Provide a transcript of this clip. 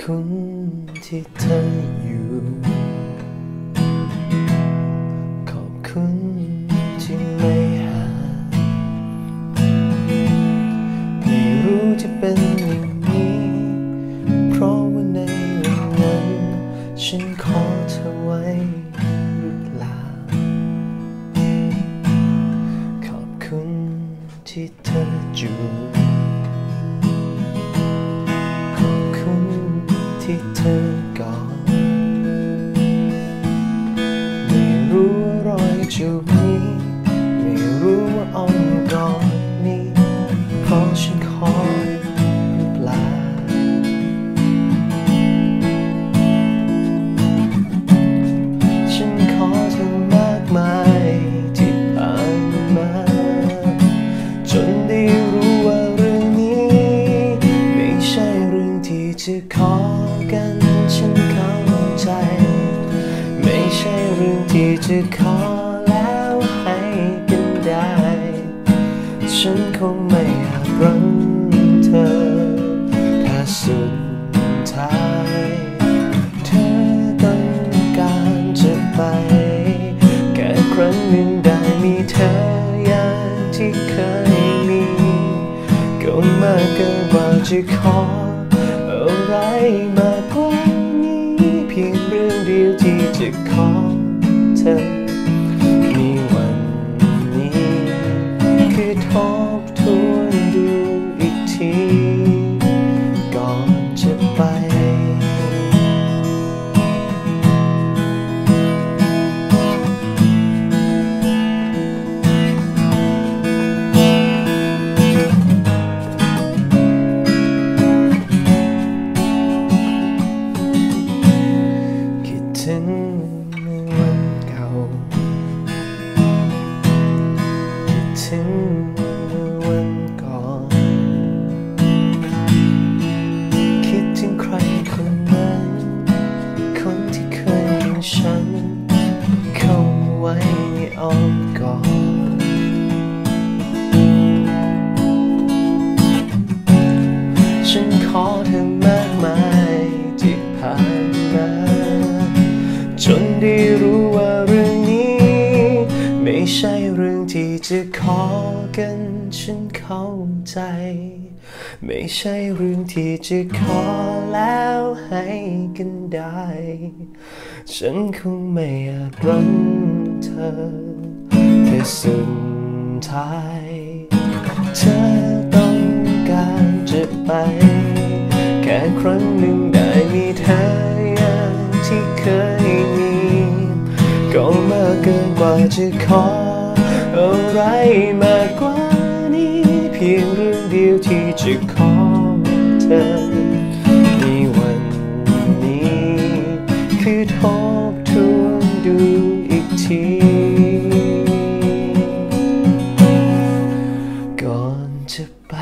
คุณที่เธออยู่ ขอบคุณที่ไม่หา ไม่รู้จะเป็นอย่างนี้ เพราะว่าในวันนั้น ฉันขอเธอไว้หรือเปล่า ขอบคุณที่เธออยู่ ที่เธอกอด กันฉันเข้าใจ ไม่ใช่เรื่องที่จะขอแล้วให้กันได้ ฉันคงไม่อาจรังเธอ ถ้าสุดท้าย เธอต้องการจะไป แค่ครั้งหนึ่งได้มีเธออย่างที่เคยมีก็มากเกินกว่าจะขอ อะไรมากกว่านี้ เพียงเรื่องเดียวที่จะขอเธอ มีวันนี้ คือทบทวนดูอีกที ถึงวันเก่าคิดถึงวันก่อน คิดถึงใครคนนั้น คนที่เคยมีฉันเข้าไว้ในอ้อม จนได้รู้ว่าเรื่องนี้ ไม่ใช่เรื่องที่จะขอกันฉันเข้าใจ ไม่ใช่เรื่องที่จะขอแล้วให้กันได้ ฉันคงไม่อาจรังเธอแต่สุดท้าย เธอต้องการจะไป กินกว่าจะขอ อะไรมากกว่านี้ เพียงเรื่องเดียวที่จะขอเธอในวันนี้ คือทบทวนดูอีกทีก่อนจะไป